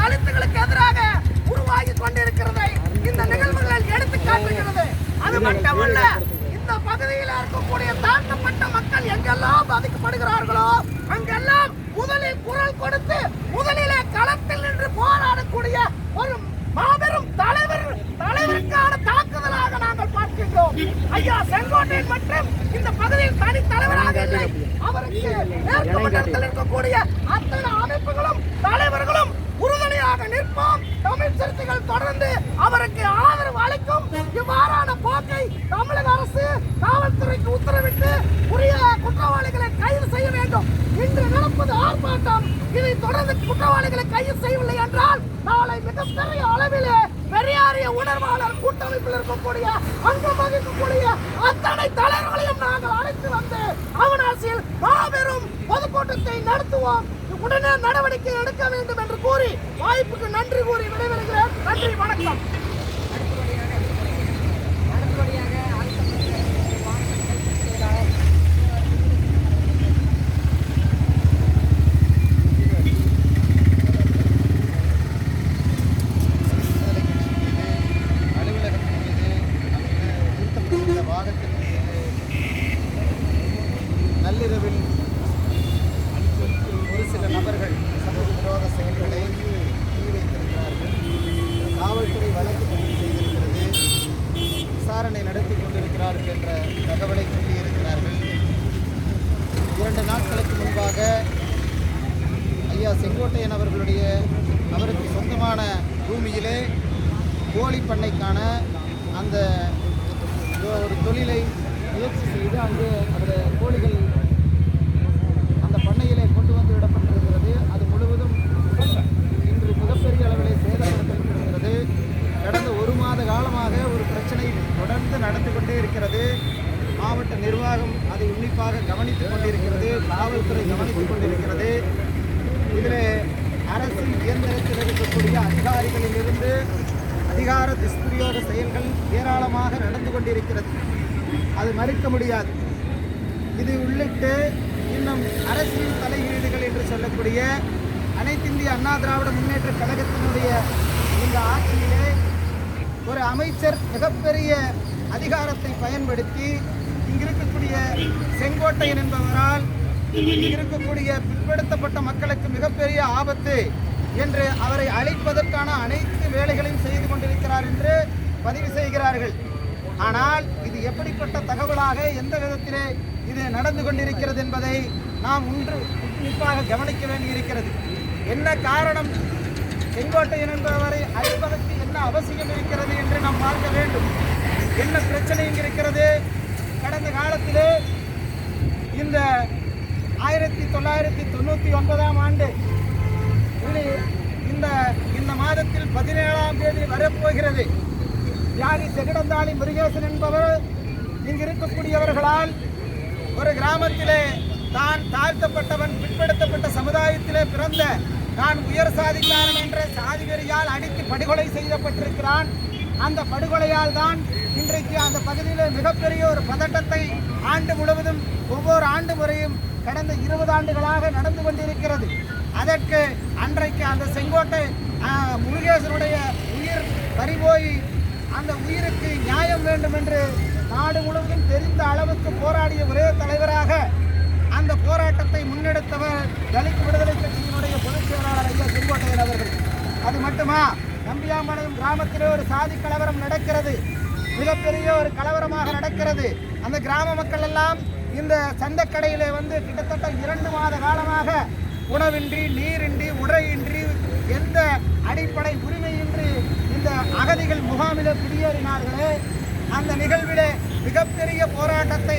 தலித்துகளுக்கு எதிராக உருவாகி கொண்டிருக்கிறதை இந்த நிகழ்வுகளில் எடுத்து காட்டுகிறது. அது மட்டுமல்ல இந்த பகுதியில் இருக்கக்கூடிய தாழ்த்தப்பட்ட மக்கள் எங்கெல்லாம் பாதிக்கப்படுகிறார்களோ அங்கெல்லாம் முதலில் குரல் கொடுத்து முதலிலே களத்தில் நின்று போராடக்கூடிய ஒரு மாபெரும் தலைவர் தலைவருக்கான தாக்குதலாக நாங்கள் பார்க்கின்றோம். ஐயா செங்கோட்டையன் மற்றும் இந்த பகுதியில் தனி தலைவராக இல்லை. அவருக்கு நேர்த்து மண்டலத்தில் இருக்கக்கூடிய அத்தனை அமைப்புகளும் தலைவர்களும் உறுதுணையாக நிற்போம். தமிழ் சிறுத்தைகள் தொடர்ந்து அவருக்கு ஆதரவு அளிக்கும் இவ்வாறான போக்கை தமிழக அரசு காவல்துறைக்கு உத்தரவிட்டு உரிய குற்றவாளிகளை கைது செய்ய வேண்டும். இன்று நடப்பது ஆர்ப்பாட்டம். இதை தொடர்ந்து குற்றவாளிகளை கைது செய்யவில்லை என்றால் நாளை மிகப்பெரிய அளவிலே பெரியாரிய உணர்வாளர் கூட்டமைப்பில் இருக்கக்கூடிய அங்கம் வகிக்கக்கூடிய அத்தனை தலைவர்களையும் நாங்கள் அழைத்து வந்து அவனாசியில் மாபெரும் பொதுக்கூட்டத்தை நடத்துவோம். உடனே நடவடிக்கை எடுக்க வேண்டும் என்று கூறி வாய்ப்புக்கு நன்றி கூறி விடைபெறுகிறேன். நன்றி வணக்கம் அலுவலகத்தின் மீது நிறுத்தப்பட்டிருந்த வாகனத்தின் மீது நள்ளிரவில் ஒரு சில நபர்கள் சமூக விரோத செயல்களை தீ வைத்திருக்கிறார்கள் காவல்துறை வழக்கு பதிவு செய்திருக்கிறது விசாரணை நடத்தி கொண்டிருக்கிறார்கள் என்ற தகவலை சொல்லியிருக்கிறார்கள் இரண்டு நாட்களுக்கு முன்பாக ஐயா செங்கோட்டையன் அவர்களுடைய அவருக்கு சொந்தமான பூமியிலே கோழி பண்ணைக்கான அந்த ஒரு தொழிலை முயற்சி செய்து அங்கு அந்த கோழிகள் அந்த பண்ணையிலே கொண்டு வந்து விடப்பட்டிருக்கிறது அது முழுவதும் இன்று மிகப்பெரிய அளவிலே சேதப்படுத்தப்பட்டிருக்கிறது. கடந்த ஒரு மாத காலமாக ஒரு பிரச்சனை தொடர்ந்து நடந்து கொண்டே இருக்கிறது. மாவட்ட நிர்வாகம் அதை உன்னிப்பாக கவனித்துக் கொண்டு காவல்துறை கவனித்துக் கொண்டிருக்கிறது இதில் அரசு இயந்திரத்தில் இருக்கக்கூடிய அதிகாரிகளிலிருந்து அதிகார துஷ்பிரயோக செயல்கள் ஏராளமாக நடந்து கொண்டிருக்கிறது. அது மறுக்க முடியாது. இது உள்ளிட்டு இன்னும் அரசியல் தலையீடுகள் என்று சொல்லக்கூடிய அனைத்திந்திய அண்ணா திராவிட முன்னேற்ற கழகத்தினுடைய இந்த ஆட்சியிலே ஒரு அமைச்சர் மிகப்பெரிய அதிகாரத்தை பயன்படுத்தி இங்கிருக்கக்கூடிய செங்கோட்டையன் என்பவரால் இங்கு இருக்கக்கூடிய பிற்படுத்தப்பட்ட மக்களுக்கு மிகப்பெரிய ஆபத்து என்று அவரை அழைப்பதற்கான அனைத்து வேலைகளையும் செய்து கொண்டிருக்கிறார் என்று பதிவு செய்கிறார்கள். ஆனால் இது எப்படிப்பட்ட தகவலாக எந்த விதத்திலே இது நடந்து கொண்டிருக்கிறது என்பதை நாம் ஒன்று உன்னிப்பாக கவனிக்க வேண்டியிருக்கிறது. என்ன காரணம்? செங்கோட்டையன் என்பவரை அறிவதற்கு என்ன அவசியம் இருக்கிறது என்று நாம் பார்க்க வேண்டும். என்ன பிரச்சனை இங்கு இருக்கிறது? கடந்த காலத்திலே இந்த ஆயிரத்தி தொள்ளாயிரத்தி தொண்ணூற்றி ஒன்பதாம் ஆண்டு இந்த இந்த மாதத்தில் பதினேழாம் தேதி வரப்போகிறது. தியாகி செகடந்தாளி முருகேசன் என்பவர் இங்கு இருக்கக்கூடியவர்களால் ஒரு கிராமத்திலே தான் தாழ்த்தப்பட்டவன் பிற்படுத்தப்பட்ட சமுதாயத்திலே பிறந்த தான் உயர் சாதிக்காரன் என்ற சாதிவெறியால் அடித்து படுகொலை செய்யப்பட்டிருக்கிறான். அந்த படுகொலையால் தான் இன்றைக்கு அந்த பகுதியில் மிகப்பெரிய ஒரு பதட்டத்தை ஆண்டு முழுவதும் ஒவ்வொரு ஆண்டு முறையும் கடந்த இருபது ஆண்டுகளாக நடந்து கொண்டிருக்கிறது. அதற்கு அன்றைக்கு அந்த செங்கோட்டை முருகேசனுடைய உயிர் பறிபோய் அந்த உயிருக்கு நியாயம் வேண்டும் என்று நாடு முழுவதும் தெரிந்த அளவுக்கு போராடிய ஒரே தலைவராக அந்த போராட்டத்தை முன்னெடுத்தவர் தலித் விடுதலை கட்சியினுடைய பொதுச் செயலாளர் ஐயா செங்கோட்டையன் அவர்கள். அது மட்டுமா? நம்பியாம்பாளையம் கிராமத்திலே ஒரு சாதி கலவரம் நடக்கிறது. மிகப்பெரிய ஒரு கலவரமாக நடக்கிறது. அந்த கிராம மக்கள் எல்லாம் இந்த சந்தக்கடையிலே வந்து கிட்டத்தட்ட இரண்டு மாத காலமாக உணவின்றி நீரின்றி உடையின்றி எந்த அடிப்படை உரிமையின்றி இந்த அகதிகள் முகாமிலே குடியேறினார்களே அந்த நிகழ்விலே மிகப்பெரிய போராட்டத்தை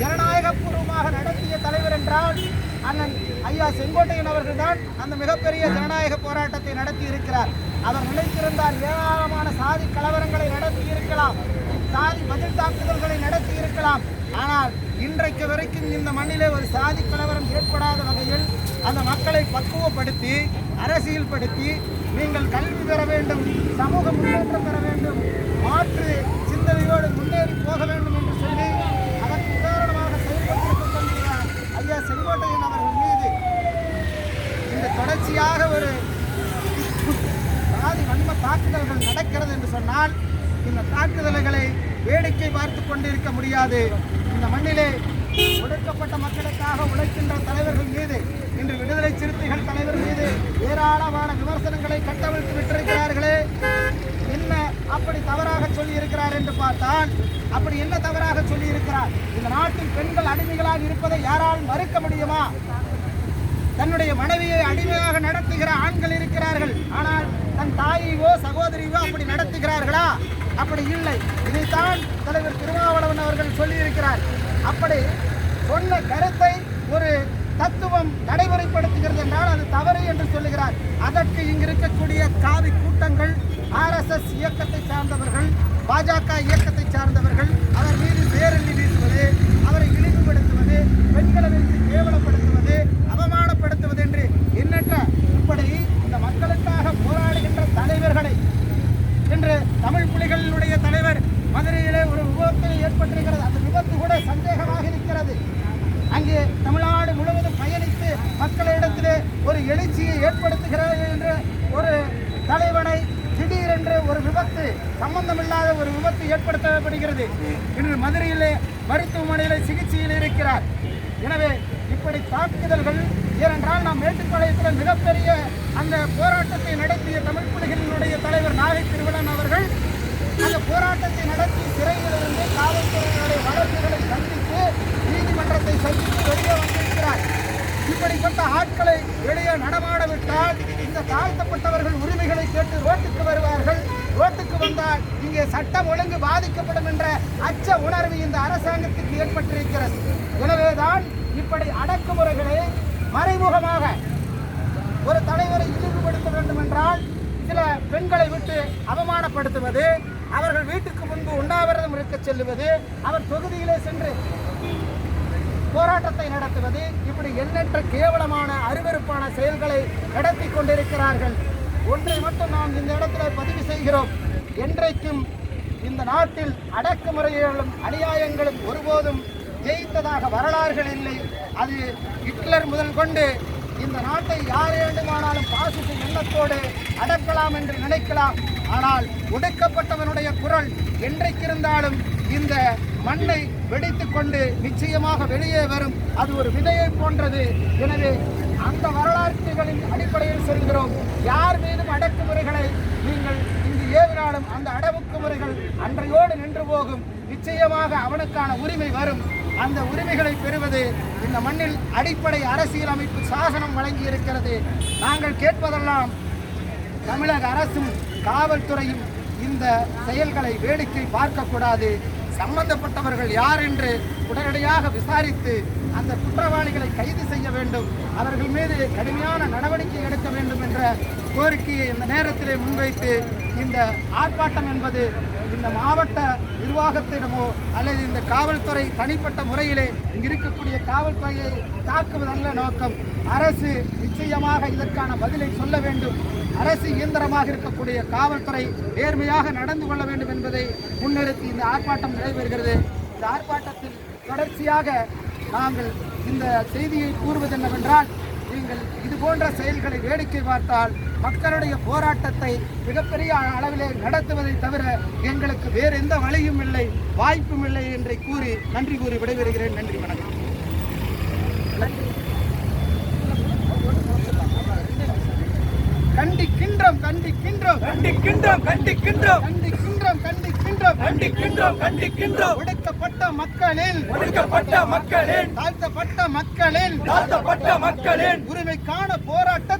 ஜனநாயகபூர்வமாக நடத்திய தலைவர் என்றால் அண்ணன் ஐயா செங்கோட்டையன் அவர்கள்தான் அந்த மிகப்பெரிய ஜனநாயக போராட்டத்தை நடத்தி இருக்கிறார் அவர் நினைத்திருந்தால் ஏராளமான சாதி கலவரங்களை நடத்தி இருக்கலாம் சாதி பதில் தாக்குதல்களை நடத்தி இருக்கலாம் ஆனால் இன்றைக்கு வரைக்கும் இந்த மண்ணிலே ஒரு சாதி கலவரம் ஏற்படாத வகையில் அந்த மக்களை பக்குவப்படுத்தி அரசியல்படுத்தி நீங்கள் கல்வி பெற வேண்டும் சமூக முன்னேற்றம் பெற வேண்டும் மாற்று சிந்தனையோடு முன்னேறி போக வேண்டும் என்று சொல்லி அதற்கு உதாரணமாக செயல்பட்டிருக்கக்கூடிய ஐயா செங்கோட்டையன் அவர்கள் மீது இந்த தொடர்ச்சியாக ஒரு தாக்குதல்கள் நடக்கிறது என்று சொன்னால் இந்த தாக்குதல்களை வேடிக்கை பார்த்து கொண்டிருக்க முடியாது. இந்த மண்ணிலே ஒடுக்கப்பட்ட மக்களுக்காக உழைக்கின்ற தலைவர்கள் மீது இன்று விடுதலை சிறுத்தைகள் தலைவர் மீது ஏராளமான கொடுத்து விட்டிருக்கிறார்களே. என்ன அப்படி தவறாக சொல்லி இருக்கிறார் என்று பார்த்தால் அப்படி என்ன தவறாக சொல்லி இருக்கிறார் இந்த நாட்டில் பெண்கள் அடிமைகளாக இருப்பதை யாரால் மறுக்க முடியுமா? தன்னுடைய மனைவியை அடிமையாக நடத்துகிற ஆண்கள் இருக்கிறார்கள். ஆனால் தன் தாயையோ சகோதரியோ அப்படி நடத்துகிறார்களா? அப்படி இல்லை. இதைத்தான் தலைவர் திருமாவளவன் அவர்கள் சொல்லியிருக்கிறார். அப்படி சொன்ன கருத்தை ஒரு தத்துவம் நடைமுறைப்படுத்துகிறது என்றால் அது தவறு என்று சொல்லுகிறார். அதற்கு இங்கு இருக்கக்கூடிய காவி கூட்டங்கள் ஆர்எஸ்எஸ் இயக்கத்தை சார்ந்தவர்கள் பாஜக இயக்கத்தை சார்ந்தவர்கள் அவர் மீது பேரள்ளி வீசுவது அவரை இழிவுபடுத்துவது பெண்களை வைத்து கேவலப்படுத்துவது அவமானப்படுத்துவது என்று எண்ணற்ற இப்படி இந்த மக்களுக்காக போராடுகின்ற தலைவர்களை இன்று தமிழ் புலிகளினுடைய தலைவர் மதுரையிலே ஒரு விபத்து ஏற்பட்டிருக்கிறது அந்த விபத்து கூட சந்தேகமாக இருக்கிறது அங்கே தமிழ்நாடு முழுவதும் பயணித்து மக்களிடத்திலே ஒரு எழுச்சியை ஏற்படுத்துகிறது என்று ஒரு தலைவனை திடீரென்று ஒரு விபத்து சம்பந்தமில்லாத ஒரு விபத்து ஏற்படுத்தப்படுகிறது. இன்று மதுரையிலே மருத்துவமனையில் சிகிச்சையில் இருக்கிறார். எனவே இப்படி தாக்குதல்கள் ஏனென்றால் நாம் மேட்டுப்பாளையத்தில் மிகப்பெரிய அந்த போராட்டத்தை நடத்திய தமிழ் புலிகளினுடைய தலைவர் நாகை திருவிழன் அவர்கள் அந்த போராட்டத்தை நடத்தி சிறையிலிருந்து காவல்துறையினுடைய வழக்குகளை சந்தித்து நீதிமன்றத்தை சந்தித்து வெளியே வந்திருக்கிறார். இப்படிப்பட்ட ஆட்களை வெளியே நடமாடவிட்டால் இந்த தாழ்த்தப்பட்டவர்கள் உரிமைகளை கேட்டு ரோட்டுக்கு வருவார்கள். ரோட்டுக்கு வந்தால் இங்கே சட்டம் ஒழுங்கு பாதிக்கப்படும் என்ற அச்ச உணர்வு இந்த அரசாங்கத்துக்கு ஏற்பட்டிருக்கிறது. எனவேதான் இப்படி அடக்குமுறைகளை மறைமுகமாக ஒரு தலைவரை இழிவுபடுத்த வேண்டும் என்றால் சில பெண்களை விட்டு அவமானப்படுத்துவது அவர்கள் வீட்டுக்கு முன்பு உண்ணாவிரதம் இருக்க செல்லுவது அவர் தொகுதியிலே சென்று போராட்டத்தை நடத்துவது இப்படி எண்ணற்ற கேவலமான அருவருப்பான செயல்களை நடத்தி கொண்டிருக்கிறார்கள். ஒன்றை மட்டும் நாம் இந்த இடத்துல பதிவு செய்கிறோம். என்றைக்கும் இந்த நாட்டில் அடக்குமுறைகளும் அநியாயங்களும் ஒருபோதும் ஜெயித்ததாக வரலாறுகள் இல்லை. அது ஹிட்லர் முதல் கொண்டு இந்த நாட்டை யார் வேண்டுமானாலும் பாசிச எண்ணத்தோடு அடக்கலாம் என்று நினைக்கலாம். ஆனால் ஒடுக்கப்பட்டவனுடைய குரல் என்றைக்கிருந்தாலும் இந்த மண்ணை வெடித்துக்கொண்டு நிச்சயமாக வெளியே வரும். அது ஒரு விதையை போன்றது. எனவே அந்த வரலாற்றுகளின் அடிப்படையில் சொல்கிறோம். யார் மீதும் அடக்குமுறைகளை நீங்கள் இங்கு ஏவினாலும் அந்த அடக்குமுறைகள் அன்றையோடு நின்று போகும். நிச்சயமாக அவனுக்கான உரிமை வரும். அந்த உரிமைகளை பெறுவது இந்த மண்ணில் அடிப்படை அரசியல் அமைப்பு சாசனம் வழங்கி இருக்கிறது நாங்கள் கேட்பதெல்லாம் தமிழக அரசும் காவல்துறையும் இந்த செயல்களை வேடிக்கை பார்க்கக்கூடாது. சம்பந்தப்பட்டவர்கள் யார் என்று உடனடியாக விசாரித்து அந்த குற்றவாளிகளை கைது செய்ய வேண்டும் அவர்கள் மீது கடுமையான நடவடிக்கை எடுக்க வேண்டும் என்ற கோரிக்கையை இந்த நேரத்திலே முன்வைத்து இந்த ஆர்ப்பாட்டம் என்பது இந்த மாவட்ட நிர்வாகத்திடமோ அல்லது இந்த காவல்துறை தனிப்பட்ட முறையிலே இங்கு இருக்கக்கூடிய காவல்துறையை தாக்குவதல்ல நோக்கம். அரசு நிச்சயமாக இதற்கான பதிலை சொல்ல வேண்டும். அரசு இயந்திரமாக இருக்கக்கூடிய காவல்துறை நேர்மையாக நடந்து கொள்ள வேண்டும் என்பதை முன்னிறுத்தி இந்த ஆர்ப்பாட்டம் நடைபெறுகிறது. இந்த ஆர்ப்பாட்டத்தில் தொடர்ச்சியாக நாங்கள் இந்த செய்தியை கூறுவது என்னவென்றால் நீங்கள் இது போன்ற செயல்களை வேடிக்கை பார்த்தால் மக்களுடைய போராட்டத்தை மிகப்பெரிய அளவிலே நடத்துவதை தவிர எங்களுக்கு வேறு எந்த வழியும் இல்லை வாய்ப்பும் இல்லை என்று கூறி நன்றி கூறி விடைபெறுகிறேன். நன்றி வணக்கம். கண்டிக்கின்றோம் கண்டிக்கின்றோம். கண்டிக்கின்றோம் கண்டிக்கின்றோம். கண்டிக்கின்றோம் கண்டிக்கின்றோம் கண்டிக்கின்றோம். ஒடுக்கப்பட்ட மக்களின் ஒடுக்கப்பட்ட மக்களின் தாழ்த்தப்பட்ட மக்களின் தாழ்த்தப்பட்ட மக்களின் உரிமைக்கான போராட்டத்தை